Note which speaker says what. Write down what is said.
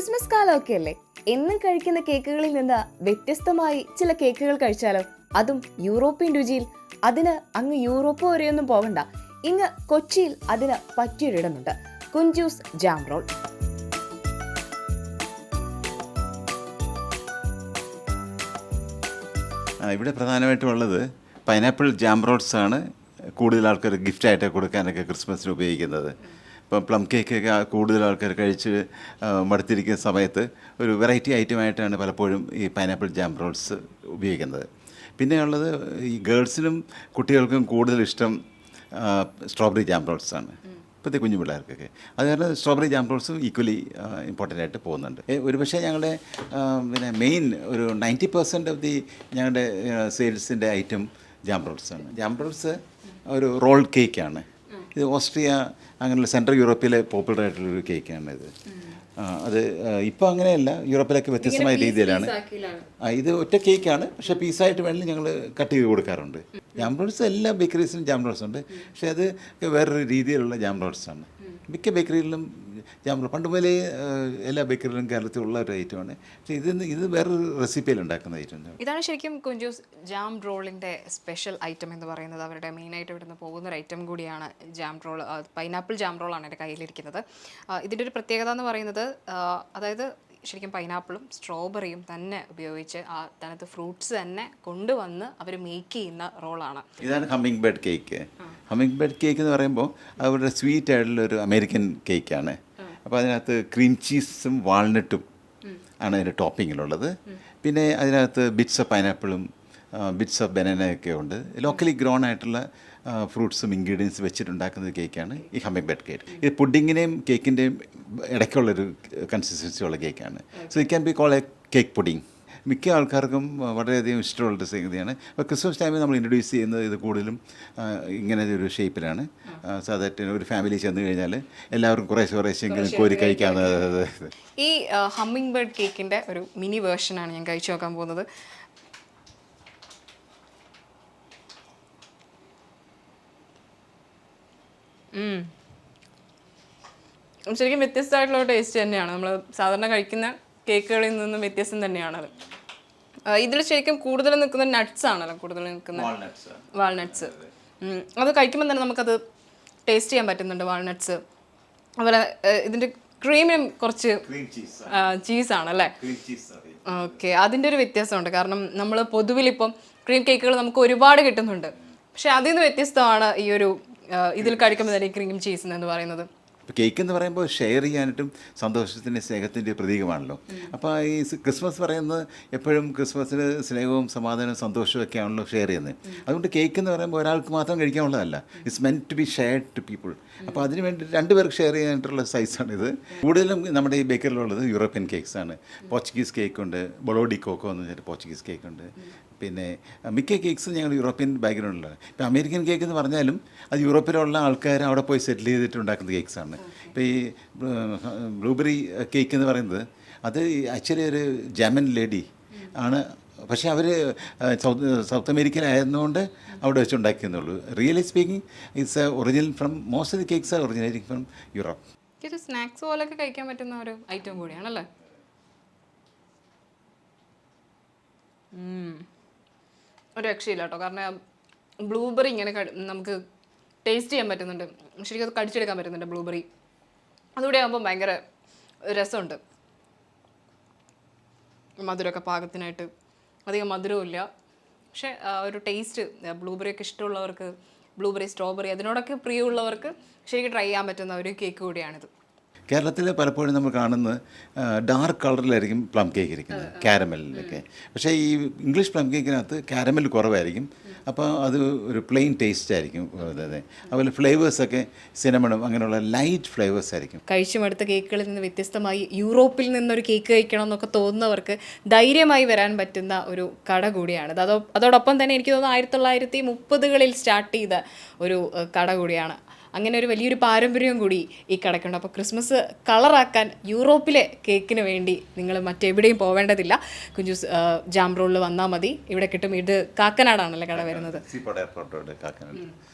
Speaker 1: Christmas കാലമൊക്കെ അല്ലേ എന്നും കഴിക്കുന്ന കേക്കുകളിൽ നിന്ന് വ്യത്യസ്തമായി ചില കേക്കുകൾ കഴിച്ചാലോ? അതും യൂറോപ്യൻ രുചിയിൽ. അതിന് അങ്ങ് യൂറോപ്പ് വരെയൊന്നും പോകണ്ട. ഇങ്ങ് കൊച്ചിയിൽ അതിന് പറ്റിയൊരിടമുണ്ട്. കുഞ്ചൂസ് ജാം റോൾ
Speaker 2: ഇവിടെ പ്രധാനമായിട്ടും ഉള്ളത് പൈനാപ്പിൾ ജാം റോഡ്സ് ആണ് കൂടുതൽ ആൾക്കാർ ഗിഫ്റ്റായിട്ട് കൊടുക്കാനൊക്കെ ക്രിസ്മസിന് ഉപയോഗിക്കുന്നത്. ഇപ്പം പ്ലം കേക്കൊക്കെ കൂടുതൽ ആൾക്കാർ കഴിച്ച് മടുത്തിരിക്കുന്ന സമയത്ത് ഒരു വെറൈറ്റി ഐറ്റമായിട്ടാണ് പലപ്പോഴും ഈ പൈനാപ്പിൾ ജാം റോൾസ് ഉപയോഗിക്കുന്നത്. പിന്നെയുള്ളത് ഈ ഗേൾസിനും കുട്ടികൾക്കും കൂടുതൽ ഇഷ്ടം സ്ട്രോബെറി ജാം റോൾസ് ആണ്. ഇപ്പോഴത്തെ കുഞ്ഞു പിള്ളേർക്കൊക്കെ. അത് കാരണം സ്ട്രോബെറി ജാം റോൾസും ഈക്വലി ഇമ്പോർട്ടന്റ് ആയിട്ട് പോകുന്നുണ്ട്. ഒരുപക്ഷെ ഞങ്ങളുടെ പിന്നെ മെയിൻ ഒരു നയന്റി പെർസെന്റ് ഓഫ് ദി ഞങ്ങളുടെ സെയിൽസിന്റെ ഐറ്റം ജാം റോൾസ് ആണ്. ജാം റോൾസ് ഒരു റോൾ കേക്കാണ് ഇത് ഓസ്ട്രിയ അങ്ങനെയുള്ള സെൻട്രൽ യൂറോപ്പിലെ പോപ്പുലർ ആയിട്ടുള്ളൊരു കേക്കാണ് ഇത്. അത് ഇപ്പോൾ അങ്ങനെയല്ല. യൂറോപ്പിലൊക്കെ വ്യത്യസ്തമായ രീതിയിലാണ്. ഇത് ഒറ്റ കേക്കാണ്. പക്ഷേ പീസായിട്ട് വേണമെങ്കിൽ ഞങ്ങൾ കട്ട് ചെയ്ത് കൊടുക്കാറുണ്ട്. ജാം റോഡ്സ് എല്ലാ ബേക്കറീസിലും ജാം റോഡ്സ് ഉണ്ട് പക്ഷേ അത് വേറൊരു രീതിയിലുള്ള ജാം റോഡ്സാണ് ആണ് മിക്ക ബേക്കറികളിലും ജാം റോൾ പണ്ട് മുതലേ എല്ലാ ബേക്കറിയിലും കേരളത്തിൽ ഉള്ള ഒരു ആണ്. പക്ഷേ ഇത് ഇത് വേറെ റെസിപ്പിയിൽ ഉണ്ടാക്കുന്ന ഐറ്റം
Speaker 3: ഇതാണ് ശരിക്കും കുഞ്ചൂസ് ജാം റോളിന്റെ സ്പെഷ്യൽ ഐറ്റം എന്ന് പറയുന്നത്. അവരുടെ മെയിനായിട്ട് ഇവിടുന്ന് പോകുന്ന ഒരു ഐറ്റം കൂടിയാണ് ജാം റോൾ പൈനാപ്പിൾ ജാം റോളാണ് എന്റെ കയ്യിലിരിക്കുന്നത്. ഇതിന്റെ ഒരു പ്രത്യേകത എന്ന് പറയുന്നത് അതായത് ശരിക്കും പൈനാപ്പിളും സ്ട്രോബെറിയും തന്നെ ഉപയോഗിച്ച് ആ തനത്ത് ഫ്രൂട്ട്സ് തന്നെ കൊണ്ടുവന്ന് അവർ മേക്ക് ചെയ്യുന്ന റോളാണ്
Speaker 2: ഇതാണ് humming bird cake humming bird cake എന്ന് പറയുമ്പോൾ അവരുടെ സ്വീറ്റ് ആയിട്ടുള്ള ഒരു അമേരിക്കൻ കേക്കാണ് അപ്പോൾ അതിനകത്ത് ക്രീം ചീസും വാൾനട്ടും ആണ് അതിന്റെ ടോപ്പിങ്ങിലുള്ളത് പിന്നെ അതിനകത്ത് ബിറ്റ്സ് ഓഫ് പൈനാപ്പിളും ബിറ്റ്സ് ഓഫ് ബനാനയൊക്കെ ഉണ്ട്. ലോക്കലി ഗ്രോൺ ആയിട്ടുള്ള ഫ്രൂട്ട്സും ഇൻഗ്രീഡിയൻസ് വെച്ചിട്ടുണ്ടാക്കുന്ന ഒരു കേക്കാണ് ഈ ഹമ്മിങ് ബെഡ് കേക്ക് ഇത് പുഡിങ്ങിന്റെയും കേക്കിന്റെയും ഇടയ്ക്കുള്ളൊരു കൺസിസ്റ്റൻസി ഉള്ള കേക്കാണ് so it can be call a cake pudding മിക്ക ആൾക്കാർക്കും വളരെയധികം ഇഷ്ടമുള്ള സംഗതിയാണ്. അപ്പോൾ ക്രിസ്മസ് ടൈമിൽ നമ്മൾ ഇൻട്രൊഡ്യൂസ് ചെയ്യുന്നത് ഇത് കൂടുതലും ഇങ്ങനെ ഒരു ഷേപ്പിലാണ് സാധാരണ ഒരു ഫാമിലി ചെന്ന് കഴിഞ്ഞാൽ എല്ലാവർക്കും കുറേശ്ശെ കുറേശ്ശെങ്കിലും കോരി കഴിക്കാവുന്നത്
Speaker 3: ഈ ഹമ്മിങ് ബേർഡ് കേക്കിന്റെ ഒരു മിനി വേർഷനാണ് ഞാൻ കഴിച്ചു നോക്കാൻ പോകുന്നത്. ശരിക്കും വ്യത്യസ്തമായിട്ടുള്ള ടേസ്റ്റ് തന്നെയാണ്. നമ്മൾ സാധാരണ കഴിക്കുന്ന കേക്കുകളിൽ നിന്നും വ്യത്യസ്തം തന്നെയാണത് ഇതിൽ ശരിക്കും കൂടുതൽ നിൽക്കുന്ന നട്ട്സ് ആണല്ലോ കൂടുതൽ നിൽക്കുന്ന വാൾനട്ട്സ് അത് കഴിക്കുമ്പോൾ തന്നെ നമുക്കത് ടേസ്റ്റ് ചെയ്യാൻ പറ്റുന്നുണ്ട് വാൾനട്ട്സ് അതുപോലെ ഇതിന്റെ ഇതിന്റെ ക്രീമിനും കുറച്ച് ചീസാണല്ലേ ഓക്കെ അതിന്റെ ഒരു വ്യത്യാസമുണ്ട്. കാരണം നമ്മൾ പൊതുവിൽ ഇപ്പം ക്രീം കേക്കുകൾ നമുക്ക് ഒരുപാട് കിട്ടുന്നുണ്ട്. പക്ഷെ അതിൽ നിന്ന് വ്യത്യസ്തമാണ് ഈ ഒരു ഇതിൽ കഴിക്കുമ്പോൾ തന്നെ ക്രീം ചീസ് എന്ന് പറയുന്നത്.
Speaker 2: ഇപ്പോൾ കേക്ക് എന്ന് പറയുമ്പോൾ ഷെയർ ചെയ്യാനായിട്ടും സന്തോഷത്തിന്റെ സ്നേഹത്തിന്റെ പ്രതീകമാണല്ലോ. അപ്പോൾ ഈ ക്രിസ്മസ് പറയുന്നത് എപ്പോഴും ക്രിസ്മസിന് സ്നേഹവും സമാധാനവും സന്തോഷവും ഒക്കെ ആണല്ലോ ഷെയർ ചെയ്യുന്നത്. അതുകൊണ്ട് കേക്ക് എന്ന് പറയുമ്പോൾ ഒരാൾക്ക് മാത്രം കഴിക്കാനുള്ളതല്ല. It's meant to be shared to people അപ്പോൾ അതിന് വേണ്ടി രണ്ട് പേർക്ക് ഷെയർ ചെയ്യാനായിട്ടുള്ള സൈസാണ് ഇത് കൂടുതലും നമ്മുടെ ഈ ബേക്കറിലുള്ളത് യൂറോപ്യൻ കേക്ക്സ് ആണ്. പോർച്ചുഗീസ് കേക്ക് ഉണ്ട് ബൊളോഡി കോക്കോ എന്ന് വെച്ചിട്ട് പോർച്ചുഗീസ് കേക്ക് ഉണ്ട്. പിന്നെ മിക്ക കേക്ക്സും ഞങ്ങൾ യൂറോപ്യൻ ബാക്ക്ഗ്രൗണ്ടിലാണ് ഇപ്പോൾ അമേരിക്കൻ കേക്ക് എന്ന് പറഞ്ഞാലും അത് യൂറോപ്പിലുള്ള ആൾക്കാർ അവിടെ പോയി സെറ്റിൽ ചെയ്തിട്ട് ഉണ്ടാക്കുന്ന കേക്ക്സാണ് ഇപ്പോൾ ഈ ബ്ലൂബെറി കേക്ക് എന്ന് പറയുന്നത് അത് ആക്ച്വലി ഒരു ജർമ്മൻ ലേഡി ആണ്. പക്ഷേ അവർ സൗത്ത് സൗത്ത് അമേരിക്കയിലായിരുന്നുകൊണ്ട് അവിടെ വെച്ച് ഉണ്ടാക്കിയെന്നുള്ളൂ really speaking it's original from most of the cakes are originating from Europe
Speaker 3: snacks പോലൊക്കെ കഴിക്കാൻ പറ്റുന്ന ഒരു ഐറ്റം കൂടിയാണല്ലേ. ഒരു രക്ഷയില്ല കേട്ടോ കാരണം ബ്ലൂബെറി ഇങ്ങനെ നമുക്ക് ടേസ്റ്റ് ചെയ്യാൻ പറ്റുന്നുണ്ട്. ശരിക്കും അത് കടിച്ചെടുക്കാൻ പറ്റുന്നുണ്ട് ബ്ലൂബെറി അതുകൂടെ ആകുമ്പോൾ ഭയങ്കര രസമുണ്ട്. മധുരമൊക്കെ പാകത്തിനായിട്ട്. അധികം മധുരവും ഇല്ല. പക്ഷേ ഒരു ടേസ്റ്റ് ബ്ലൂബെറി ഒക്കെ ഇഷ്ടമുള്ളവർക്ക് ബ്ലൂബെറി സ്ട്രോബെറി അതിനോടൊക്കെ പ്രിയമുള്ളവർക്ക് ശരിക്കും ട്രൈ ചെയ്യാൻ പറ്റുന്ന ഒരു കേക്ക് കൂടിയാണിത്.
Speaker 2: കേരളത്തിൽ പലപ്പോഴും നമ്മൾ കാണുന്നത് ഡാർക്ക് കളറിലായിരിക്കും പ്ലം കേക്ക് ഇരിക്കുന്നത് കാരമലിലൊക്കെ പക്ഷേ ഈ ഇംഗ്ലീഷ് പ്ലം കേക്കിനകത്ത് കാരമൽ കുറവായിരിക്കും. അപ്പോൾ അത് ഒരു പ്ലെയിൻ ടേസ്റ്റ് ആയിരിക്കും അതെ അതുപോലെ ഫ്ലേവേഴ്സൊക്കെ സിനമണും അങ്ങനെയുള്ള ലൈറ്റ് ഫ്ലേവേഴ്സ് ആയിരിക്കും.
Speaker 3: കഴിച്ചുമടുത്ത കേക്കുകളിൽ നിന്ന് വ്യത്യസ്തമായി യൂറോപ്പിൽ നിന്നൊരു കേക്ക് കഴിക്കണം എന്നൊക്കെ തോന്നുന്നവർക്ക് ധൈര്യമായി വരാൻ പറ്റുന്ന ഒരു കട കൂടിയാണ്. അതോ അതോടൊപ്പം തന്നെ എനിക്ക് തോന്നുന്നു ആയിരത്തി തൊള്ളായിരത്തി മുപ്പതുകളിൽ സ്റ്റാർട്ട് ചെയ്ത ഒരു കട കൂടിയാണ് അങ്ങനെ ഒരു വലിയൊരു പാരമ്പര്യവും കൂടി ഈ കടക്കുണ്ട്. അപ്പോൾ ക്രിസ്മസ് കളറാക്കാൻ യൂറോപ്പിലെ കേക്കിന് വേണ്ടി നിങ്ങൾ മറ്റെവിടെയും പോവേണ്ടതില്ല. കുഞ്ചൂസ് ഏഹ്, ജാം റോളിൽ വന്നാൽ മതി. ഇവിടെ കിട്ടും. ഇത് കാക്കനാടാണല്ലേ കട വരുന്നത്?